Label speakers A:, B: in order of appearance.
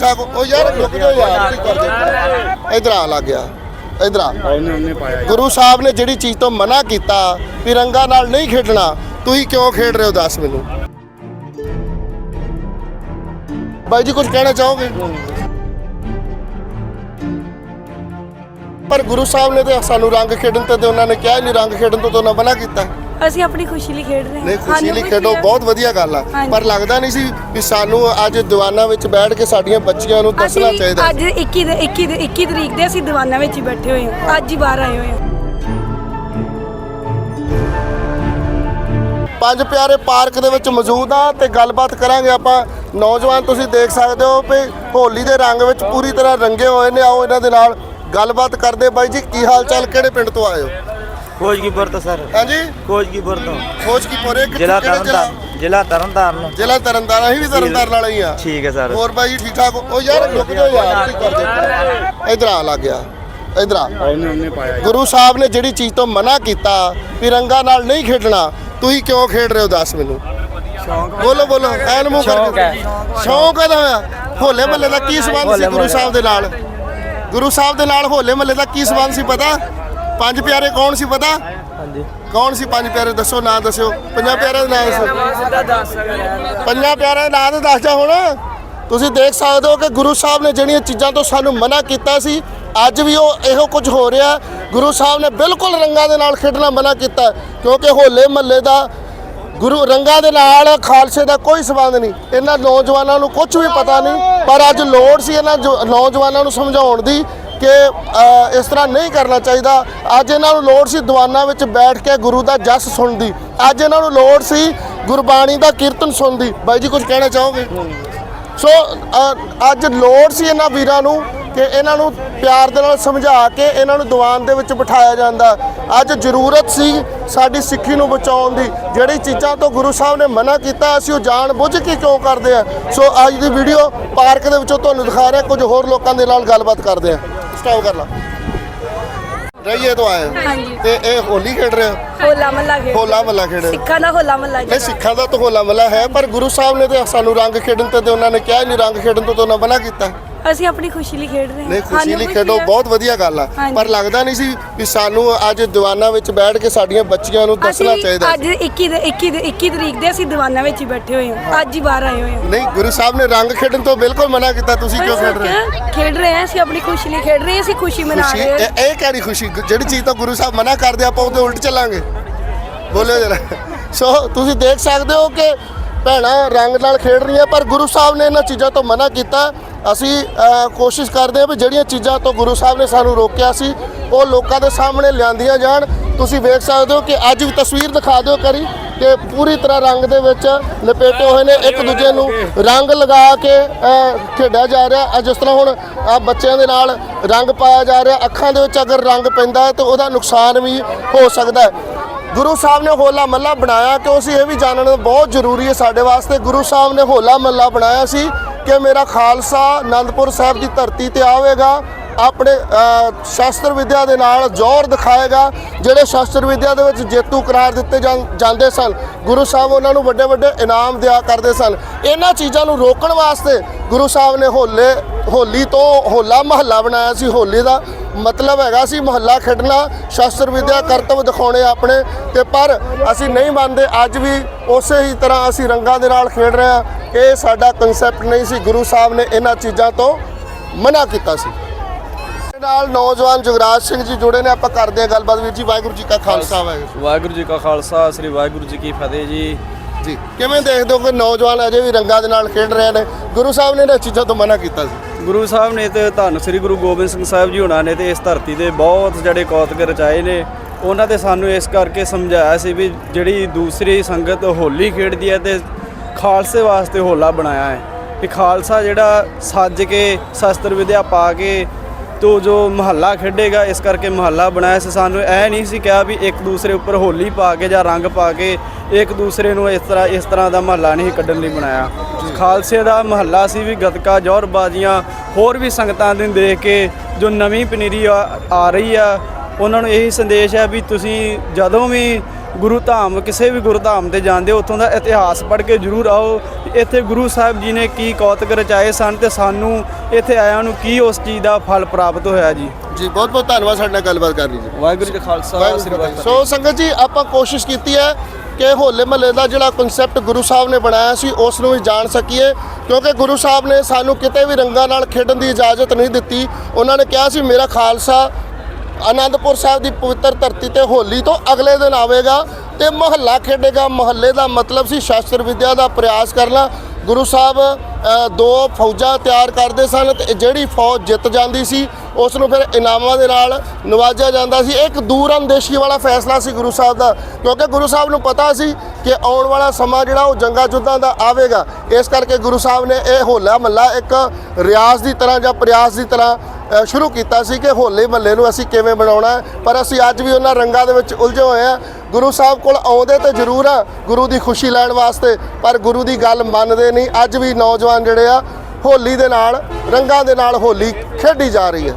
A: ਠਾਕ ਉਹ ਯਾਰ ਰੁਕ ਜਾ ਯਾਰ ਕੀ ਕਰਦੇ ਇਧਰ ਆ ਲੱਗ ਗਿਆ। ਇਧਰ ਆ। ਗੁਰੂ ਸਾਹਿਬ ਨੇ ਜਿਹੜੀ ਚੀਜ਼ ਤੋਂ ਮਨਾ ਕੀਤਾ ਵੀ ਰੰਗਾਂ ਨਾਲ ਨਹੀਂ ਖੇਡਣਾ ਤੁਸੀਂ ਕਿਉਂ ਖੇਡ ਰਹੇ ਹੋ? ਦੱਸ ਮੈਨੂੰ। ਬਾਈ ਜੀ ਕੁਝ ਕਹਿਣਾ ਚਾਹੋਗੇ? ਪਰ ਗੁਰੂ ਸਾਹਿਬ ਨੇ ਤੇ ਸਾਨੂੰ ਰੰਗ ਖੇਡਣ ਤੇ ਉਹਨਾਂ ਨੇ ਕਿਹਾ ਨਹੀਂ ਰੰਗ ਖੇਡਣ ਤੋਂ ਤਾਂ ਉਹਨਾਂ ਮਨਾ ਕੀਤਾ।
B: ਅਸੀਂ ਆਪਣੀ ਖੁਸ਼ੀ ਲਈ ਖੇਡ ਰਹੇ ਹਾਂ।
A: ਨਹੀਂ ਖੁਸ਼ੀ
B: ਸਾਨੂੰ
A: ਲਈ ਖੇਡੋ। ਬਹੁਤ ਵਧੀਆ ਗੱਲ ਆ।
B: ਹਾਂਜੀ।
A: ਪਰ ਲੱਗਦਾ ਨਹੀਂ ਸੀ ਵੀ ਸਾਨੂੰ ਅੱਜ ਦੀਵਾਨਾਂ ਵਿੱਚ ਬੈਠ ਕੇ ਸਾਡੀਆਂ ਬੱਚੀਆਂ ਨੂੰ ਦੱਸਣਾ
B: ਅਸੀਂ
A: ਚਾਹੀਦਾ
B: ਅੱਜ 21 ਦੇ 21 ਦੇ 21 ਤਰੀਕ ਦੇ ਅਸੀਂ ਦੀਵਾਨਾਂ ਵਿੱਚ ਹੀ ਬੈਠੇ ਹੋਏ ਹਾਂ। ਅੱਜ ਹੀ ਬਾਹਰ ਆਏ ਹੋਏ ਹਾਂ।
A: ਪੰਜ ਪਿਆਰੇ ਪਾਰਕ ਦੇ ਵਿੱਚ ਮੌਜੂਦ ਆ ਤੇ ਗੱਲਬਾਤ ਕਰਾਂਗੇ ਆਪਾਂ। ਨੌਜਵਾਨ ਤੁਸੀਂ ਦੇਖ ਸਕਦੇ ਹੋ ਵੀ ਹੋਲੀ ਦੇ ਰੰਗ ਵਿੱਚ ਪੂਰੀ ਤਰ੍ਹਾਂ ਰੰਗੇ ਹੋਏ ਨੇ। ਆਓ ਇਹਨਾਂ ਦੇ ਨਾਲ ਗੱਲਬਾਤ ਕਰਦੇ ਬਾਈ ਜੀ ਕੀ ਹਾਲ ਚਾਲ? ਕਿਹੜੇ ਪਿੰਡ ਤੋਂ ਆਏ ਹੋ?
C: ਖੋਜਗੀਪੁਰ ਤੋਂ ਸਰ।
A: ਹਾਂਜੀ?
C: ਖੋਜਗੀਪੁਰ ਤੋਂ।
A: ਖੋਜ ਕੀ ਪੋਰੇ
C: ਜ਼ਿਲ੍ਹਾ ਤਰਨਤਾਰਨ ਜ਼ਿਲ੍ਹਾ ਤਰਨਤਾਰਨ
A: ਜ਼ਿਲ੍ਹਾ ਤਰਨਤਾਰਨ ਅਸੀਂ ਵੀ ਤਰਨਤਾਰਨ ਵਾਲੇ ਹੀ ਆ।
C: ਠੀਕ ਹੈ ਸਰ।
A: ਹੋਰ ਬਾਈ ਜੀ ਠੀਕ ਠਾਕ ਉਹ ਯਾਰ ਰੁਕ ਜਾ ਯਾਰ ਕੀ ਕਰਦੇ ਇਧਰ ਆ ਲੱਗ ਗਿਆ। ਇਧਰ ਆ।
D: ਉਹਨੇ ਉਹਨੇ ਪਾਇਆ।
A: ਗੁਰੂ ਸਾਹਿਬ ਨੇ ਜਿਹੜੀ ਚੀਜ਼ ਤੋਂ ਮਨਾ ਕੀਤਾ ਵੀ ਰੰਗਾਂ ਨਾਲ ਨਹੀਂ ਖੇਡਣਾ ਤੁਸੀਂ ਕਿਉਂ ਖੇਡ ਰਹੇ ਹੋ? ਦੱਸ ਮੈਨੂੰ। ਬੋਲੋ ਬੋਲੋ। ਐਨ ਮੂੰਹ ਕਰਕੇ ਸ਼ੌਂਕ ਹੈ। ਦਾ ਹੋਲੇ ਮਹੱਲੇ ਦਾ ਕੀ ਸੰਬੰਧ ਸੀ ਗੁਰੂ ਸਾਹਿਬ ਦੇ। ਨਾਲ? ਗੁਰੂ ਸਾਹਿਬ ਦੇ ਨਾਲ ਹੋਲੇ ਮਹੱਲੇ ਦਾ ਕੀ ਸੰਬੰਧ ਸੀ ਪਤਾ? ਪੰਜ ਪਿਆਰੇ ਕੌਣ ਸੀ ਪਤਾ?
C: ਹਾਂਜੀ।
A: ਕੌਣ ਸੀ ਪੰਜ ਪਿਆਰੇ? ਦੱਸੋ ਨਾਂ ਦੱਸਿਓ। ਪੰਜਾਂ ਪਿਆਰਿਆਂ ਦੇ ਨਾਂ ਦੱਸੋ। ਪੰਜਾਂ ਪਿਆਰਿਆਂ ਦੇ ਨਾਂ ਤਾਂ ਦੱਸ ਜਾ ਹੁਣ। ਤੁਸੀਂ ਦੇਖ ਸਕਦੇ ਹੋ ਕਿ ਗੁਰੂ ਸਾਹਿਬ ਨੇ ਜਿਹੜੀਆਂ ਚੀਜ਼ਾਂ ਤੋਂ ਸਾਨੂੰ ਮਨਾ ਕੀਤਾ ਸੀ ਅੱਜ ਵੀ ਉਹ ਇਹੋ ਕੁਝ ਹੋ ਰਿਹਾ। ਗੁਰੂ ਸਾਹਿਬ ਨੇ ਬਿਲਕੁਲ ਰੰਗਾਂ ਦੇ ਨਾਲ ਖੇਡਣਾ ਮਨਾ ਕੀਤਾ ਕਿਉਂਕਿ ਹੋਲੇ ਮਹੱਲੇ ਦਾ ਗੁਰੂ ਰੰਗਾਂ ਦੇ ਨਾਲ ਖਾਲਸੇ ਦਾ ਕੋਈ ਸਬੰਧ ਨਹੀਂ। ਇਹਨਾਂ ਨੌਜਵਾਨਾਂ ਨੂੰ ਕੁਝ ਵੀ ਪਤਾ ਨਹੀਂ ਪਰ ਅੱਜ ਲੋੜ ਸੀ ਇਹਨਾਂ ਨੌਜਵਾਨਾਂ ਨੂੰ ਸਮਝਾਉਣ ਦੀ। ਕਿ ਇਸ ਤਰ੍ਹਾਂ ਨਹੀਂ ਕਰਨਾ ਚਾਹੀਦਾ। ਅੱਜ ਇਹਨਾਂ ਨੂੰ ਲੋੜ ਸੀ ਦੀਵਾਨਾਂ ਵਿੱਚ ਬੈਠ ਕੇ ਗੁਰੂ ਦਾ ਜਸ ਸੁਣਦੀ। ਅੱਜ ਇਹਨਾਂ ਨੂੰ ਲੋੜ ਸੀ ਗੁਰਬਾਣੀ ਦਾ ਕੀਰਤਨ ਸੁਣਦੀ। ਬਾਈ ਜੀ, ਕੁਝ ਕਹਿਣਾ ਚਾਹੋਗੇ? ਸੋ ਅੱਜ ਲੋੜ ਸੀ ਇਹਨਾਂ ਵੀਰਾਂ ਨੂੰ ਕਿ ਇਹਨਾਂ ਨੂੰ ਪਿਆਰ ਦੇ ਨਾਲ ਸਮਝਾ ਕੇ ਇਹਨਾਂ ਨੂੰ ਦੀਵਾਨ ਦੇ ਵਿੱਚ ਬਿਠਾਇਆ ਜਾਂਦਾ। ਅੱਜ ਜ਼ਰੂਰਤ ਸੀ ਸਾਡੀ ਸਿੱਖੀ ਨੂੰ ਬਚਾਉਣ ਦੀ। ਜਿਹੜੀ ਚੀਜ਼ਾਂ ਤੋਂ ਗੁਰੂ ਸਾਹਿਬ ਨੇ ਮਨਾ ਕੀਤਾ, ਅਸੀਂ ਉਹ ਜਾਣ ਬੁੱਝ ਕੇ ਕਿਉਂ ਕਰਦੇ ਆ? ਸੋ ਅੱਜ ਦੀ ਵੀਡੀਓ ਪਾਰਕ ਦੇ ਵਿੱਚੋਂ ਤੁਹਾਨੂੰ ਦਿਖਾ ਰਿਹਾ। ਕੁਝ ਹੋਰ ਲੋਕਾਂ ਦੇ ਨਾਲ ਗੱਲਬਾਤ ਕਰਦੇ ਆ। ਸਟਾਪ ਕਰ ਲਾ। ਰਹੀਏ ਤੋਂ ਆਏ। ਹੋ।
B: ਹਾਂਜੀ।
A: ਤੇ ਇਹ ਹੋਲੀ ਖੇਡ ਰਹੇ ਹੋ?
B: ਹੋਲਾ ਮਹੱਲਾ ਖੇਡ
A: ਹੋਲਾ ਮਹੱਲਾ ਖੇਡ ਰਹੇ ਹੋ।
B: ਸਿੱਖਾਂ ਦਾ ਹੋਲਾ ਮਹੱਲਾ
A: ਨਹੀਂ ਸਿੱਖਾਂ ਦਾ ਤਾਂ ਹੋਲਾ ਮਹੱਲਾ ਹੈ ਪਰ ਗੁਰੂ ਸਾਹਿਬ ਨੇ ਤੇ ਸਾਨੂੰ ਰੰਗ ਖੇਡਣ ਤੇ ਤੇ ਉਹਨਾਂ ਨੇ ਕਿਹਾ ਹੀ ਨਹੀਂ ਰੰਗ ਖੇਡਣ ਤੋਂ ਤਾਂ ਉਹਨਾਂ ਮਨਾ ਕੀਤਾ।
B: ਅਸੀਂ ਆਪਣੀ ਖੁਸ਼ੀ ਲਈ ਖੇਡ ਰਹੇ ਹਾਂ।
A: ਨਹੀਂ ਖੁਸ਼ੀ
B: ਸਾਨੂੰ
A: ਲਈ ਖੇਡੋ। ਬਹੁਤ ਵਧੀਆ ਗੱਲ ਆ।
B: ਹਾਂਜੀ।
A: ਪਰ ਲੱਗਦਾ ਨਹੀਂ ਸੀ ਵੀ ਸਾਨੂੰ ਅੱਜ ਦੀਵਾਨਾਂ ਵਿੱਚ ਬੈਠ ਕੇ ਸਾਡੀਆਂ ਬੱਚੀਆਂ ਨੂੰ ਦੱਸਣਾ
B: ਅਸੀਂ
A: ਚਾਹੀਦਾ
B: ਅੱਜ 21 ਦੇ 21 ਦੇ 21 ਤਰੀਕ ਦੇ ਅਸੀਂ ਦੀਵਾਨਾਂ ਵਿੱਚ ਹੀ ਬੈਠੇ ਹੋਏ ਹਾਂ। ਅੱਜ ਹੀ ਬਾਹਰ ਆਏ ਹੋਏ ਹਾਂ।
A: ਨਹੀਂ ਗੁਰੂ ਸਾਹਿਬ ਨੇ ਰੰਗ ਖੇਡਣ ਤੋਂ ਬਿਲਕੁਲ ਮਨਾ ਕੀਤਾ ਤੁਸੀਂ ਕਿਉਂ ਖੇਡ ਰਹੇ ਹੋ?
B: ਖੇਡ ਰਹੇ ਹਾਂ ਅਸੀਂ ਆਪਣੀ ਖੁਸ਼ੀ ਲਈ ਖੇਡ ਰਹੇ ਹਾਂ ਅਸੀਂ ਖੁਸ਼ੀ ਮਨਾ
A: ਖੁਸ਼ੀ
B: ਰਹੇ ਹਾਂ।
A: ਇਹ ਇਹ ਕਿਹੜੀ ਖੁਸ਼ੀ ਜਿਹੜੀ ਚੀਜ਼ ਤੋਂ ਗੁਰੂ ਸਾਹਿਬ ਮਨਾ ਕਰਦੇ ਆਪਾਂ ਉਹਦੇ ਉਲਟ ਚੱਲਾਂਗੇ। ਬੋਲਿਓ ਜਰਾ। ਸੋ ਤੁਸੀਂ ਦੇਖ ਸਕਦੇ ਹੋ ਕਿ ਭੈਣਾਂ, ਰੰਗ ਨਾਲ ਖੇਡ ਰਹੀਆਂ, ਪਰ ਗੁਰੂ ਸਾਹਿਬ ਨੇ ਇਹਨਾਂ ਚੀਜ਼ਾਂ ਤੋਂ ਮਨਾ ਕੀਤਾ। ਅਸੀਂ ਕੋਸ਼ਿਸ਼ ਕਰਦੇ ਹਾਂ ਵੀ ਜਿਹੜੀਆਂ ਚੀਜ਼ਾਂ ਤੋਂ ਗੁਰੂ ਸਾਹਿਬ ਨੇ ਸਾਨੂੰ ਰੋਕਿਆ ਸੀ, ਉਹ ਲੋਕਾਂ ਦੇ ਸਾਹਮਣੇ ਲਿਆਂਦੀਆਂ ਜਾਣ। ਤੁਸੀਂ ਵੇਖ ਸਕਦੇ ਹੋ ਕਿ ਅੱਜ ਵੀ ਤਸਵੀਰ ਦਿਖਾ ਦਿਓ ਕਰੀ ਕਿ ਪੂਰੀ ਤਰ੍ਹਾਂ ਰੰਗ ਦੇ ਵਿੱਚ ਲਪੇਟੇ ਹੋਏ ਨੇ। ਇੱਕ ਦੂਜੇ ਨੂੰ ਰੰਗ ਲਗਾ ਕੇ ਖੇਡਿਆ ਜਾ ਰਿਹਾ। ਜਿਸ ਤਰ੍ਹਾਂ ਹੁਣ ਆ ਬੱਚਿਆਂ ਦੇ ਨਾਲ ਰੰਗ ਪਾਇਆ ਜਾ ਰਿਹਾ। ਅੱਖਾਂ ਦੇ ਵਿੱਚ ਅਗਰ ਰੰਗ ਪੈਂਦਾ ਤਾਂ ਉਹਦਾ ਨੁਕਸਾਨ ਵੀ ਹੋ ਸਕਦਾ ਹੈ। ਗੁਰੂ ਸਾਹਿਬ ਨੇ ਹੋਲਾ ਮਹੱਲਾ ਬਣਾਇਆ ਕਿ ਅਸੀਂ ਇਹ ਵੀ ਜਾਣਨਾ ਬਹੁਤ ਜ਼ਰੂਰੀ ਹੈ ਸਾਡੇ ਵਾਸਤੇ। ਗੁਰੂ ਸਾਹਿਬ ਨੇ ਹੋਲਾ ਮਹੱਲਾ ਬਣਾਇਆ ਸੀ ਕਿ ਮੇਰਾ ਖਾਲਸਾ ਅਨੰਦਪੁਰ ਸਾਹਿਬ ਦੀ ਧਰਤੀ ਤੇ ਆਵੇਗਾ। ਆਪਣੇ ਅ, ਸ਼ਾਸਤਰ ਵਿਦਿਆ ਦੇ ਨਾਲ ਜ਼ੋਰ ਦਿਖਾਏਗਾ ਜਿਹੜੇ ਸ਼ਾਸਤਰ ਵਿਦਿਆ ਦੇ ਵਿੱਚ ਜੇਤੂ ਕਰਾਰ ਦਿੱਤੇ ਜਾਂ- ਜਾਂਦੇ ਸਨ। ਗੁਰੂ ਸਾਹਿਬ ਉਹਨਾਂ ਨੂੰ ਵੱਡੇ ਵੱਡੇ ਇਨਾਮ ਦਿਆ ਕਰਦੇ ਸਨ। ਇਹਨਾਂ ਚੀਜ਼ਾਂ ਨੂੰ ਰੋਕਣ ਵਾਸਤੇ ਗੁਰੂ ਸਾਹਿਬ ਨੇ ਹੋਲੇ ਹੋਲੀ ਤੋਂ ਹੋਲਾ ਮਹੱਲਾ ਬਣਾਇਆ ਸੀ। ਹੋਲੀ ਦਾ ਮਤਲਬ ਹੈਗਾ ਸੀ ਮਹੱਲਾ ਖੇਡਣਾ ਸ਼ਾਸਤਰ ਵਿਦਿਆ ਕਰਤਵ ਦਿਖਾਉਣੇ ਆਪਣੇ। ਤੇ ਪਰ ਅਸੀਂ ਨਹੀਂ ਮੰਨਦੇ ਅੱਜ ਵੀ ਉਸੇ ਹੀ ਤਰ੍ਹਾਂ ਅਸੀਂ ਰੰਗਾਂ ਦੇ ਨਾਲ ਖੇਡ ਰਹੇ ਹਾਂ ਇਹ ਸਾਡਾ ਕਨਸੈਪਟ ਨਹੀਂ ਸੀ। ਗੁਰੂ ਸਾਹਿਬ ਨੇ ਇਹਨਾਂ ਚੀਜ਼ਾਂ ਤੋਂ ਮਨਾ ਕੀਤਾ ਸੀ। ਨਾਲ ਨੌਜਵਾਨ ਜੁਗਰਾਜ ਸਿੰਘ ਜੀ ਜੁੜੇ ਨੇ ਆਪਾਂ ਕਰਦੇ ਹਾਂ ਗੱਲਬਾਤ ਵੀਰ ਜੀ ਵਾਹਿਗੁਰੂ ਜੀ ਕਾ ਖਾਲਸਾ ਵਾਹਿਗੁਰੂ
E: ਵਾਹਿਗੁਰੂ ਜੀ ਕਾ ਖਾਲਸਾ ਸ੍ਰੀ ਵਾਹਿਗੁਰੂ ਜੀ ਕੀ ਫਤਿਹ ਜੀ।
A: ਜੀ ਕਿਵੇਂ ਦੇਖਦੇ ਹੋ ਕਿ ਨੌਜਵਾਨ ਅਜੇ ਵੀ ਰੰਗਾਂ ਦੇ ਨਾਲ ਖੇਡ ਰਹੇ ਨੇ? ਗੁਰੂ ਸਾਹਿਬ ਨੇ ਇਹਨਾਂ ਚੀਜ਼ਾਂ ਤੋਂ ਮਨਾ ਕੀਤਾ ਸੀ।
E: ਗੁਰੂ ਸਾਹਿਬ ਨੇ ਤੇ ਧੰਨ ਸ੍ਰੀ ਗੁਰੂ ਗੋਬਿੰਦ ਸਿੰਘ ਸਾਹਿਬ ਜੀ ਹੁਣਾਂ ਨੇ ਤੇ ਇਸ ਧਰਤੀ ਦੇ ਬਹੁਤ ਜਿਹੜੇ ਕੌਤਕ ਰਚਾਏ ਨੇ ਉਹਨਾਂ ਤੇ ਸਾਨੂੰ ਇਸ ਕਰਕੇ ਸਮਝਾਇਆ ਸੀ ਵੀ ਜਿਹੜੀ ਦੂਸਰੀ ਸੰਗਤ ਹੋਲੀ ਖੇਡਦੀ ਹੈ ਤੇ ਖਾਲਸੇ ਵਾਸਤੇ ਹੋਲਾ ਬਣਾਇਆ ਹੈ। ਕਿ ਖਾਲਸਾ ਜਿਹੜਾ ਸੱਜ ਕੇ ਸ਼ਸਤਰ ਵਿਦਿਆ ਪਾ ਕੇ ਤੋ ਜੋ ਮਹੱਲਾ ਖੇਡੇਗਾ, ਇਸ ਕਰਕੇ ਮਹੱਲਾ ਬਣਾਇਆ ਸੀ। ਸਾਨੂੰ ਐ ਨਹੀਂ ਸੀ ਕਿਹਾ ਵੀ ਇੱਕ ਦੂਸਰੇ ਉੱਪਰ ਹੋਲੀ ਪਾ ਕੇ ਜਾਂ ਰੰਗ ਪਾ ਕੇ ਇੱਕ ਦੂਸਰੇ ਨੂੰ ਇਸ ਤਰ੍ਹਾਂ ਇਸ ਤਰ੍ਹਾਂ ਦਾ ਮਹੱਲਾ ਨਹੀਂ ਕੱਢਣ ਲਈ ਬਣਾਇਆ। ਖਾਲਸੇ ਦਾ ਮਹੱਲਾ ਸੀ ਵੀ ਗਤਕਾ, ਜੌਹਰਬਾਜ਼ੀਆਂ, ਹੋਰ ਵੀ ਸੰਗਤਾਂ ਨੂੰ ਦੇਖ ਕੇ ਜੋ ਨਵੀਂ ਪਨੀਰੀ ਆ ਆ ਰਹੀ ਆ, ਉਹਨਾਂ ਨੂੰ ਇਹੀ ਸੰਦੇਸ਼ ਹੈ ਵੀ ਤੁਸੀਂ ਜਦੋਂ ਵੀ ਗੁਰੂ ਧਾਮ ਕਿਸੇ ਵੀ ਗੁਰੂ ਧਾਮ ਤੇ ਜਾਂਦੇ ਹੋ ਉੱਥੋਂ ਦਾ ਇਤਿਹਾਸ ਪੜ੍ਹ ਕੇ ਜ਼ਰੂਰ ਆਓ। ਇੱਥੇ ਗੁਰੂ ਸਾਹਿਬ ਜੀ ਨੇ ਕੀ ਕੌਤਕ ਰਚਾਏ ਸਨ ਤੇ ਸਾਨੂੰ ਇੱਥੇ ਆਇਆਂ ਨੂੰ ਕੀ ਉਸ ਚੀਜ਼ ਦਾ ਫਲ ਪ੍ਰਾਪਤ ਹੋਇਆ ਜੀ?
A: ਜੀ ਬਹੁਤ ਬਹੁਤ ਧੰਨਵਾਦ ਸਾਡੇ ਨਾਲ ਗੱਲਬਾਤ ਕਰਨ ਲਈ ਜੀ।
E: ਵਾਹਿਗੁਰੂ ਜੀ ਕਾ ਖਾਲਸਾ
A: ਵਾਹਿਗੁਰੂ ਜੀ ਕੀ ਫਤਿਹ। ਸੋ ਸੰਗਤ ਜੀ ਆਪਾਂ ਕੋਸ਼ਿਸ਼ ਕੀਤੀ ਹੈ ਕਿ ਹੋਲੇ ਮਹੱਲੇ ਦਾ ਜਿਹੜਾ ਕਨਸੈਪਟ ਗੁਰੂ ਸਾਹਿਬ ਨੇ ਬਣਾਇਆ ਸੀ ਉਸ ਨੂੰ ਵੀ ਜਾਣ ਸਕੀਏ। ਕਿਉਂਕਿ ਗੁਰੂ ਸਾਹਿਬ ਨੇ ਸਾਨੂੰ ਕਿਤੇ ਵੀ ਰੰਗਾਂ ਨਾਲ ਖੇਡਣ ਦੀ ਇਜਾਜ਼ਤ ਨਹੀਂ ਦਿੱਤੀ। ਉਹਨਾਂ ਨੇ ਕਿਹਾ ਸੀ ਮੇਰਾ ਖਾਲਸਾ ਆਨੰਦਪੁਰ ਸਾਹਿਬ ਦੀ ਪਵਿੱਤਰ ਧਰਤੀ ਤੇ ਹੋਲੀ ਤੋਂ ਅਗਲੇ ਦਿਨ ਆਵੇਗਾ ਤੇ ਮਹੱਲਾ ਖੇਡੇਗਾ। ਮਹੱਲੇ ਦਾ ਮਤਲਬ ਸੀ ਸ਼ਾਸਤਰ ਵਿਦਿਆ ਦਾ ਪ੍ਰਯਾਸ ਕਰਨਾ। ਗੁਰੂ ਸਾਹਿਬ ਦੋ ਫੌਜਾਂ ਤਿਆਰ ਕਰਦੇ ਸਨ ਤੇ ਜਿਹੜੀ ਫੌਜ ਜਿੱਤ ਜਾਂਦੀ ਸੀ ਉਸ ਨੂੰ ਫਿਰ ਇਨਾਮਾਂ ਦੇ ਨਾਲ ਨਵਾਜਿਆ ਜਾਂਦਾ ਸੀ। ਇਹ ਇੱਕ ਦੂਰ ਅੰਦੇਸ਼ੀ ਵਾਲਾ ਫੈਸਲਾ ਸੀ ਗੁਰੂ ਸਾਹਿਬ ਦਾ, ਕਿਉਂਕਿ ਗੁਰੂ ਸਾਹਿਬ ਨੂੰ ਪਤਾ ਸੀ ਕਿ ਆਉਣ ਵਾਲਾ ਸਮਾਂ ਜਿਹੜਾ ਉਹ ਜੰਗਾ ਜੁੱਦਾਂ ਦਾ ਆਵੇਗਾ। ਇਸ ਕਰਕੇ ਗੁਰੂ ਸਾਹਿਬ ਨੇ ਇਹ ਹੋਲਾ ਮਹੱਲਾ ਇੱਕ ਰਿਆਜ਼ ਦੀ ਤਰ੍ਹਾਂ ਜਾਂ ਪ੍ਰਯਾਸ ਦੀ ਤਰ੍ਹਾਂ ਸ਼ੁਰੂ ਕੀਤਾ ਸੀ ਕਿ ਹੋਲੇ ਮਹੱਲੇ ਨੂੰ ਅਸੀਂ ਕਿਵੇਂ ਬਣਾਉਣਾ ਪਰ ਅਸੀਂ ਅੱਜ ਵੀ ਉਹਨਾਂ ਰੰਗਾਂ ਦੇ ਵਿੱਚ ਉਲਝੇ ਹੋਏ ਆ ਗੁਰੂ ਸਾਹਿਬ ਕੋਲ ਆਉਂਦੇ ਤੇ ਜ਼ਰੂਰ ਆ, ਗੁਰੂ ਦੀ ਖੁਸ਼ੀ ਲੈਣ ਵਾਸਤੇ, ਪਰ ਗੁਰੂ ਦੀ ਗੱਲ ਮੰਨਦੇ ਨਹੀਂ। ਅੱਜ ਵੀ ਨੌਜਵਾਨ ਜਿਹੜੇ ਆ, ਹੋਲੀ ਦੇ ਨਾਲ, ਰੰਗਾਂ ਦੇ ਨਾਲ ਹੋਲੀ ਖੇਡੀ ਜਾ ਰਹੀ ਹੈ।